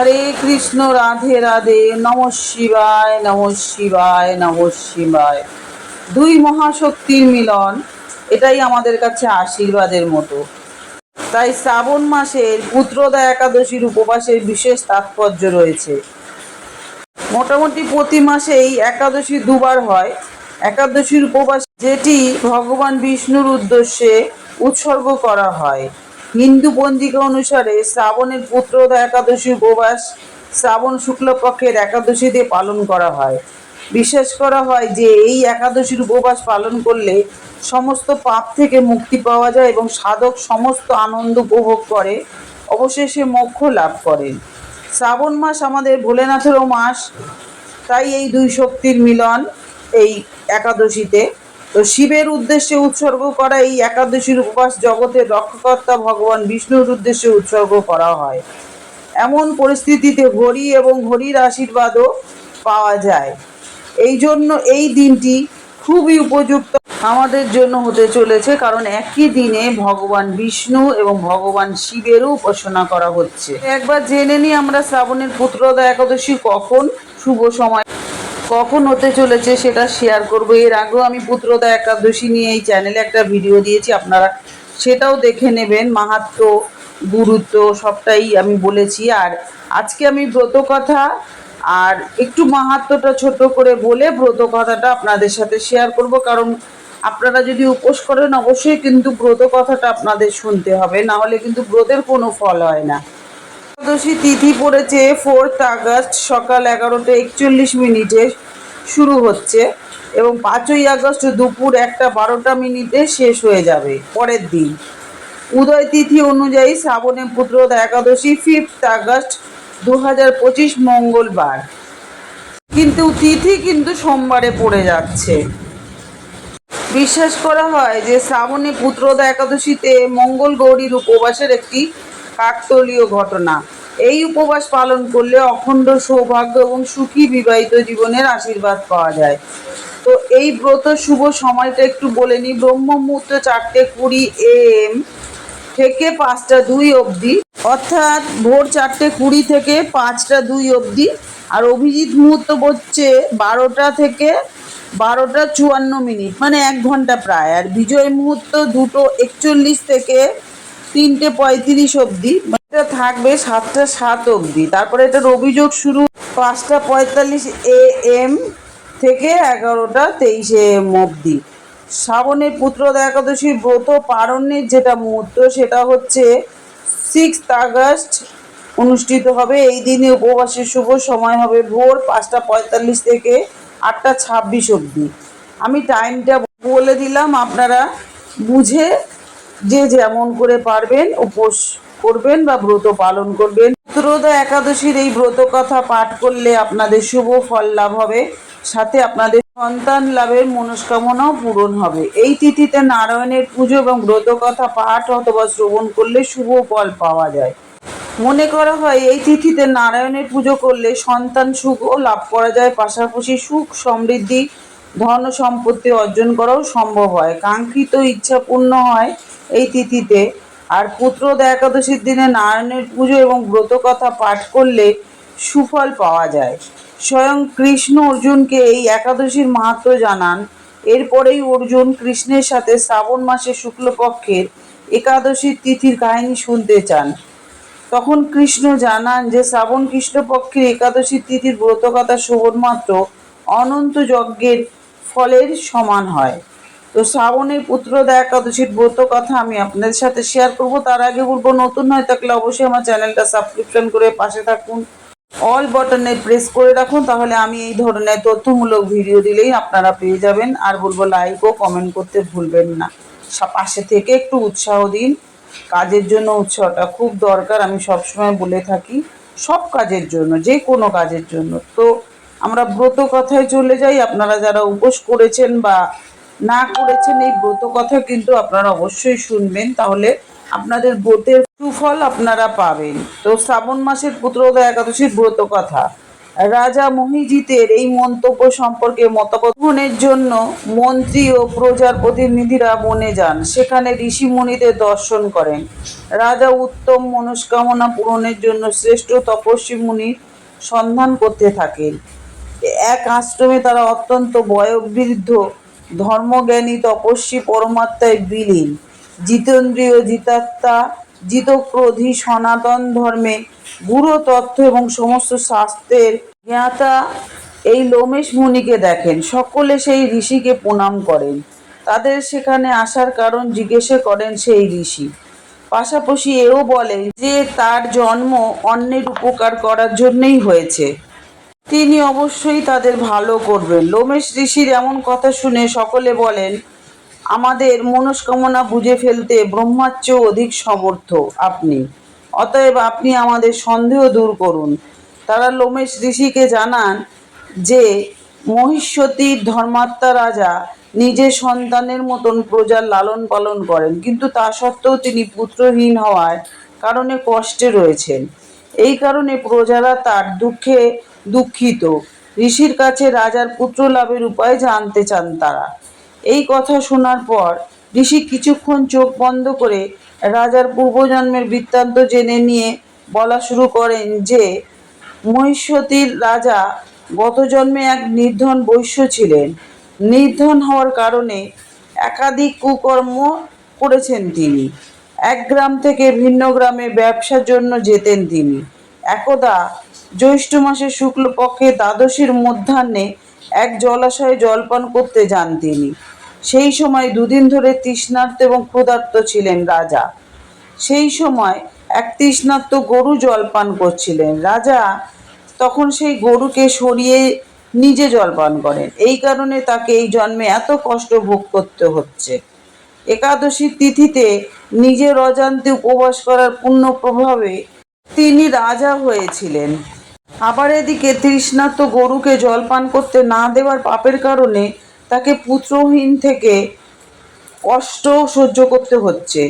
হরে কৃষ্ণ, রাধে রাধে, নম শিবায় নম শিবায় নম শিবায়। দুই মহাশক্তির মিলন, এটাই আমাদের কাছে আশীর্বাদের মতো। তাই শ্রাবণ মাসের পুত্রদা একাদশীর উপবাসের বিশেষ তাৎপর্য রয়েছে। মোটামুটি প্রতি মাসেই একাদশী দুবার হয়। একাদশীর উপবাস যেটি ভগবান বিষ্ণুর উদ্দেশ্যে উৎসর্গ করা হয়। হিন্দু পঞ্জিকা অনুসারে শ্রাবণের পুত্রদা একাদশী উপবাস, শ্রাবণ শুক্লপক্ষের একাদশীতে পালন করা হয়। বিশ্বাস করা হয় যে, এই একাদশীর উপবাস পালন করলে সমস্ত পাপ থেকে মুক্তি পাওয়া যায় এবং সাধক সমস্ত আনন্দ উপভোগ করে। অবশেষে মোক্ষ লাভ করেন। শ্রাবণ মাস আমাদের ভোলেনাথেরও মাস। তাই এই দুই শক্তির মিলন এই একাদশীতে। তো শিবের উদ্দেশ্যে উৎসর্গ করা এই একাদশীর উপবাস জগতের রক্ষকর্তা ভগবান বিষ্ণুর উদ্দেশ্যে উৎসর্গ করা হয়। এমন পরিস্থিতিতে হরি এবং হরির আশীর্বাদও পাওয়া যায়। এই জন্য এই দিনটি খুবই উপযুক্ত আমাদের জন্য হতে চলেছে, কারণ একই দিনে ভগবান বিষ্ণু এবং ভগবান শিবেরও উপাসনা করা হচ্ছে। একবার জেনে নিই আমরা শ্রাবণের পুত্রদা একাদশী কখন শুভ সময়। কখন হতে চলেছে সেটা শেয়ার করব। এর আগেও আমি পুত্রদা একাদশী নিয়ে এই চ্যানেলে একটা ভিডিও দিয়েছি, আপনারা সেটাও দেখে নেবেন। মাহাত্ম গুরুত্ব সবটাই আমি বলেছি। আর আজকে আমি ব্রত কথা আর একটু মাহাত্মটা ছোট করে বলে ব্রত কথাটা আপনাদের সাথে শেয়ার করব। কারণ আপনারা যদি উপোস করেন, অবশ্যই কিন্তু ব্রত কথাটা আপনাদের শুনতে হবে। না হলে কিন্তু ব্রতের কোনো ফল হয় না। একাদশী তিথি পড়েছে ফোর্থ আগস্ট সকাল এগারোটা একচল্লিশ মিনিটে শুরু হচ্ছে এবং পাঁচই আগস্ট দুপুর একটা বারোটা মিনিটে শেষ হয়ে যাবে, পরের দিন। উদয় তিথি অনুযায়ী শ্রাবণে পুত্রদা একাদশী ফিফথ আগস্ট দু হাজার পঁচিশ মঙ্গলবার। কিন্তু তিথি কিন্তু সোমবারে পড়ে যাচ্ছে। বিশ্বাস করা হয় যে শ্রাবণী পুত্রদা একাদশীতে মঙ্গল গৌরীর উপবাসের একটি কাকতলীয় ঘটনা। এই উপবাস পালন করলে অখণ্ড সৌভাগ্য এবং সুখী বিবাহিত জীবনের আশীর্বাদ পাওয়া যায়। তো এই ব্রত শুভ সময়টা একটু বলে নিই। ব্রহ্ম মুহূর্ত চারটে কুড়ি এম থেকে পাঁচটা দুই অবধি, অর্থাৎ ভোর চারটে কুড়ি থেকে পাঁচটা দুই অবধি, আর অভিজিৎ মুহূর্ত হচ্ছে বারোটা থেকে বারোটা চুয়ান্ন মিনিট মানে এক ঘণ্টা প্রায়। আর বিজয় মুহূর্ত দুটো একচল্লিশ থেকে তিনটে পঁয়ত্রিশ অবধি এটা থাকবে সাতটা সাত অবধি। তারপরে এটার অভিযোগ শুরু পাঁচটা পঁয়তাল্লিশ এ এম থেকে এগারোটা তেইশে এম অবধি। শ্রাবণের পুত্রদা একাদশীর ব্রত পারণের যেটা মুহূর্ত, সেটা হচ্ছে সিক্সথ আগস্ট অনুষ্ঠিত হবে। এই দিনে উপবাসের শুভ সময় হবে ভোর পাঁচটা পঁয়তাল্লিশ থেকে আটটা ছাব্বিশ অবধি। আমি টাইমটা বলে দিলাম, আপনারা বুঝে যে যেমন করে পারবেন উপোস করবেন বা ব্রত পালন করবেন? পুত্রদা একাদশীর এই ব্রত কথা পাঠ করলে আপনাদের শুভ ফল লাভ হবে, সাথে আপনাদের সন্তান লাভের মনস্কামনাও পূরণ হবে। এই তিথিতে নারায়ণের পুজো এবং ব্রত কথা পাঠ অথবা শ্রবণ করলে শুভ ফল পাওয়া যায়। মনে করা হয়, এই তিথিতে নারায়ণের পুজো করলে সন্তান সুখও লাভ করা যায়, পাশাপাশি সুখ সমৃদ্ধি, ধন সম্পত্তি অর্জন করাও সম্ভব হয়। কাঙ্ক্ষিত ইচ্ছা পূর্ণ হয় এই তিথিতে। আর পুত্রদা একাদশীর দিনে নারায়ণের পুজো এবং ব্রত কথা পাঠ করলে সুফল পাওয়া যায়। স্বয়ং কৃষ্ণ অর্জুনকে এই একাদশীর মাহাত্ম জানান। এরপরেই অর্জুন কৃষ্ণের সাথে শ্রাবণ মাসের শুক্লপক্ষের একাদশীর তিথির কাহিনী শুনতে চান। তখন কৃষ্ণ জানান যে, শ্রাবণ কৃষ্ণপক্ষের একাদশীর তিথির ব্রতকথা শুভমাত্র অনন্ত যজ্ঞের ফলের সমান হয়। তো শ্রাবণের পুত্রদা একাদশীর ব্রত কথা আমি আপনাদের সাথে শেয়ার করব। তার আগে বলব, নতুন হয়ে থাকলে অবশ্যই আমার চ্যানেলটা সাবস্ক্রিপশন করে পাশে থাকুন। অল বাটনে প্রেস করে রাখুন, তাহলে আমি এই ধরনের তথ্যমূলক ভিডিও দিলেই আপনারা পেয়ে যাবেন। আর বলব লাইক ও কমেন্ট করতে ভুলবেন না। পাশে থেকে একটু উৎসাহ দিন। কাজের জন্য উৎসাহটা খুব দরকার, আমি সবসময় বলে থাকি। সব কাজের জন্য, যে কোনো কাজের জন্য। তো আমরা ব্রত কথায় চলে যাই। আপনারা যারা উপোস করেছেন বা না করেছেন এই ব্রত কথা কিন্তু আপনারা অবশ্যই শুনবেন। তাহলে আপনাদের ব্রতের সুফল আপনারা পাবেন। তো শ্রাবণ মাসের পুত্রদা একাদশীর ব্রত কথা। রাজা মহিজিতের এই মন্তব্য সম্পর্কে গ্রহণের জন্য মন্ত্রী ও প্রজার প্রতিনিধিরা বনে যান। সেখানে ঋষি মুনিদের দর্শন করেন। রাজা উত্তম মনস্কামনা পূরণের জন্য শ্রেষ্ঠ তপস্বী মুনির সন্ধান করতে থাকেন। এক আশ্রমে তারা অত্যন্ত বয়োবৃদ্ধ ধর্মজ্ঞানী তপস্বী পরমাত্মায় বিলীন। জিতেন্দ্রীয় জিতাত্মা, জিতক্রোধী সনাতন ধর্মে গুরু তথ্য এবং সমস্ত শাস্ত্রের জ্ঞাতা এই লোমেশ মুনিকে দেখেন। সকলে সেই ঋষিকে প্রণাম করেন। তাদের সেখানে আসার কারণ জিজ্ঞেসে করেন সেই ঋষি। পাশাপাশি এও বলেন যে, তার জন্ম অন্যের উপকার করার জন্যই হয়েছে। তিনি অবশ্যই তাদের ভালো করবেন। লোমেশ ঋষির এমন কথা শুনে সকলে বলেন, আমাদের মনস্কামনা বুঝে ফেলতে ব্রহ্মার চেয়েও অধিক সমর্থ আপনি। অতএব আপনি আমাদের সন্দেহ দূর করুন। তারা লোমেশ ঋষিকে জানান যে মহিষ্যতির ধর্মাত্মা রাজা নিজের সন্তানের মতন প্রজার লালন পালন করেন, কিন্তু তা সত্ত্বেও তিনি পুত্রহীন হওয়ার কারণে কষ্টে রয়েছেন। এই কারণে প্রজারা তার দুঃখে দুঃখিত। ঋষির কাছে রাজার পুত্র লাভের উপায় জানতে চান তারা। এই কথা শোনার পর ঋষি কিছুক্ষণ চোখ বন্ধ করে রাজার পূর্বজন্মের বৃত্তান্ত জেনে নিয়ে বলা শুরু করেন যে মহিষ্যতির রাজা গত জন্মে এক নির্ধন বৈশ্য ছিলেন। নির্ধন হওয়ার কারণে একাধিক কুকর্ম করেছেন তিনি। এক গ্রাম থেকে ভিন্ন গ্রামে ব্যবসার জন্য যেতেন তিনি। একদা জ্যৈষ্ঠ মাসের শুক্লপক্ষে দ্বাদশীর মধ্যাহ্নে এক জলাশয়ে জলপান করতে যান তিনি। সেই সময় দুদিন ধরে তৃষ্ণার্ত এবং ক্ষুধার্ত ছিলেন রাজা। সেই সময় এক তৃষ্ণার্ত গরু জলপান করছিলেন। রাজা তখন সেই গরুকে সরিয়ে নিজে জলপান করেন। এই কারণে তাকে এই জন্মে এত কষ্ট ভোগ করতে হচ্ছে। একাদশীর তিথিতে নিজের অজান্তে উপবাস করার পূর্ণ প্রভাবে তিনি রাজা হয়েছিলেন। আবার এদিকে তৃষ্ণার্ত গরুকে জলপান করতে না দেওয়ার পাপের কারণে তাকে পুত্রহীন থেকে কষ্ট সহ্য করতে হচ্ছে।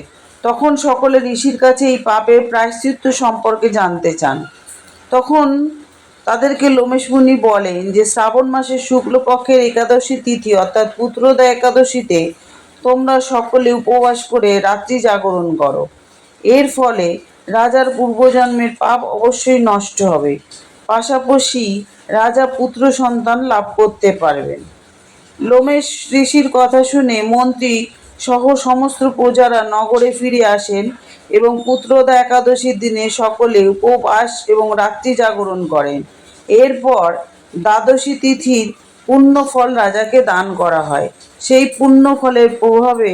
তখন সকলে ঋষির কাছে এই পাপের প্রায়শ্চিত্ত সম্পর্কে জানতে চান। তখন তাদেরকে লোমেশ মুনি বলেন যে, শ্রাবণ মাসের শুক্লপক্ষের একাদশী তিথি অর্থাৎ পুত্রদা একাদশীতে তোমরা সকলে উপবাস করে রাত্রি জাগরণ করো। এর ফলে রাজার পূর্বজন্মের পাপ অবশ্যই নষ্ট হবে। পাশাপাশি রাজা পুত্র সন্তান লাভ করতে পারবেন। লোমেশ ঋষির কথা শুনে মন্ত্রী সহ সমস্ত প্রজারা নগরে ফিরে আসেন এবং পুত্রদা একাদশীর দিনে সকলে উপবাস এবং রাত্রি জাগরণ করেন। এরপর দ্বাদশী তিথির পুণ্য ফল রাজাকে দান করা হয়। সেই পুণ্য ফলের প্রভাবে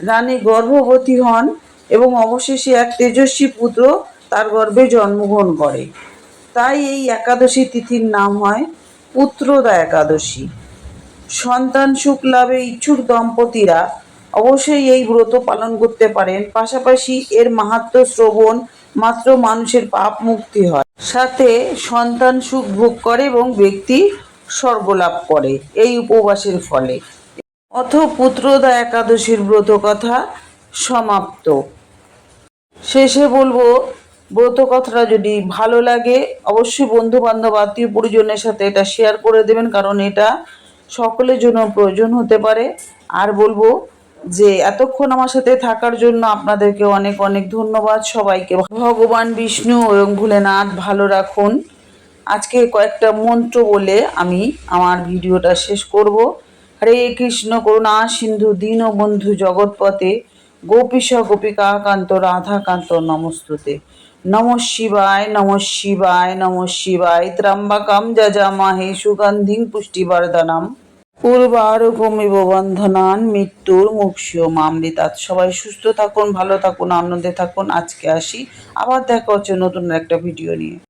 রানী গর্ভবতী হন এবং অবশেষে এক তেজস্বী পুত্র তার গর্ভে জন্মগ্রহণ করে। তাই এই একাদশী তিথির নাম হয় পুত্রদা একাদশী। সন্তান সুখ লাভে ইচ্ছুক দম্পতিরা অবশ্যই এই ব্রত পালন করতে পারেন। পাশাপাশি এর মাহাত্ম্য শ্রবণ মাত্র মানুষের পাপ মুক্তি হয়। সাথে সন্তান সুখ ভোগ করে এবং ব্যক্তি স্বর্গ লাভ করে। এই উপবাসের ফলে। অথ পুত্রদা একাদশীর ব্রত কথা সমাপ্ত। শেষে বলব ব্রত কথাটা যদি ভালো লাগে, অবশ্যই বন্ধু বান্ধব আত্মীয় পরিজনের সাথে এটা শেয়ার করে দেবেন, কারণ এটা সকলের জন্য প্রয়োজন হতে পারে। আর বলব যে, এতক্ষণ আমার সাথে থাকার জন্য আপনাদেরকে অনেক অনেক ধন্যবাদ সবাইকে। ভগবান, বিষ্ণু এবং ভোলেনাথ, ভালো রাখুন। আজকে কয়েকটা মন্ত্র বলে আমি আমার ভিডিওটা শেষ করব। হরে কৃষ্ণ, করুণা, সিন্ধু, দীনবন্ধু জগৎপতে গোপীশ, গোপিকাকান্ত, রাধাকান্ত নমস্তুতে। নম শিবায় নম শিবায় নম শিবায় ত্রম্বকম যজামহে সুগন্ধিং পুষ্টিবর্ধনম। পূর্বারোগমিব বন্ধনান, মৃত্যুর মুক্ষীয় মামৃতাত সবাই সুস্থ থাকুন, ভালো থাকুন, আনন্দে থাকুন। আজকে আসি, আবার দেখা হচ্ছে নতুন একটা ভিডিও নিয়ে।